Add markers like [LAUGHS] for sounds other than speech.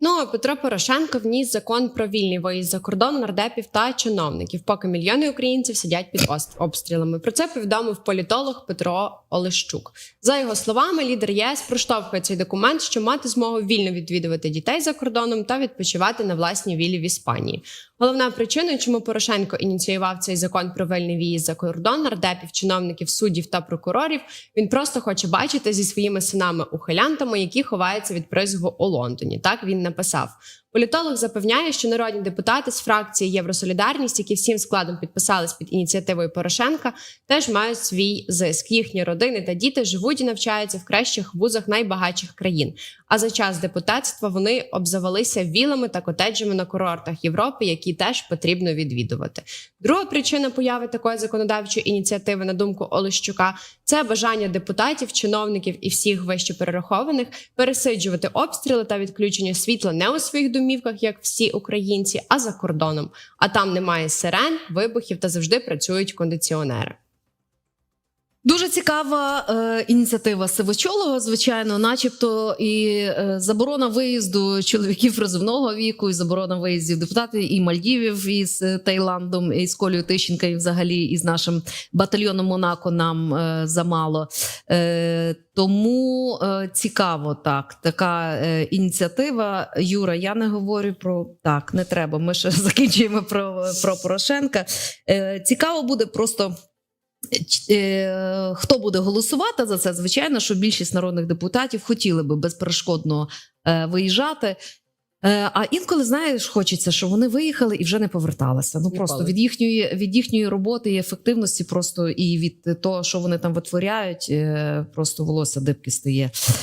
Ну а Петро Порошенко вніс закон про вільний виїзд за кордон нардепів та чиновників, поки мільйони українців сидять під обстрілами. Про це повідомив політолог Петро Олещук. За його словами, лідер ЄС проштовхує цей документ, щоб мати змогу вільно відвідувати дітей за кордоном та відпочивати на власній вілі в Іспанії. Головна причина, чому Порошенко ініціював цей закон про вільний в'їзд за кордон нардепів, чиновників, суддів та прокурорів. Він просто хоче бачити зі своїми синами ухилянтами, які ховаються від призову у Лондоні. Так він написав. Політолог запевняє, що народні депутати з фракції Євросолідарність, які всім складом підписались під ініціативою Порошенка, теж мають свій зиск. Їхні родини та діти живуть і навчаються в кращих вузах найбагатших країн. А за час депутатства вони обзавелися вілами та котеджами на курортах Європи, які теж потрібно відвідувати. Друга причина появи такої законодавчої ініціативи, на думку Олещука, це бажання депутатів, чиновників і всіх вище перерахованих пересиджувати обстріли та відключення світла не у своїх домівках, як всі українці, а за кордоном. А там немає сирен, вибухів та завжди працюють кондиціонери. Дуже цікава е, ініціатива Сивочолого, звичайно, начебто, і е, заборона виїзду чоловіків призовного віку, і заборона виїздів депутатів і Мальдівів із е, Таїландом, і з Колею Тищенка, і взагалі із нашим батальйоном Монако нам е, замало. Е, тому е, цікаво так. Така е, ініціатива. Юра, я не говорю про так, не треба. Ми ще [LAUGHS] закінчуємо про, про Порошенка. Е, цікаво буде просто. Е, Хто буде голосувати за це? Звичайно, що більшість народних депутатів хотіли би безперешкодно е, виїжджати. Е, А інколи знаєш, хочеться, щоб вони виїхали і вже не поверталися. Ну просто від їхньої від їхньої роботи і ефективності, просто і від того, що вони там витворяють, просто волосся дибки стає.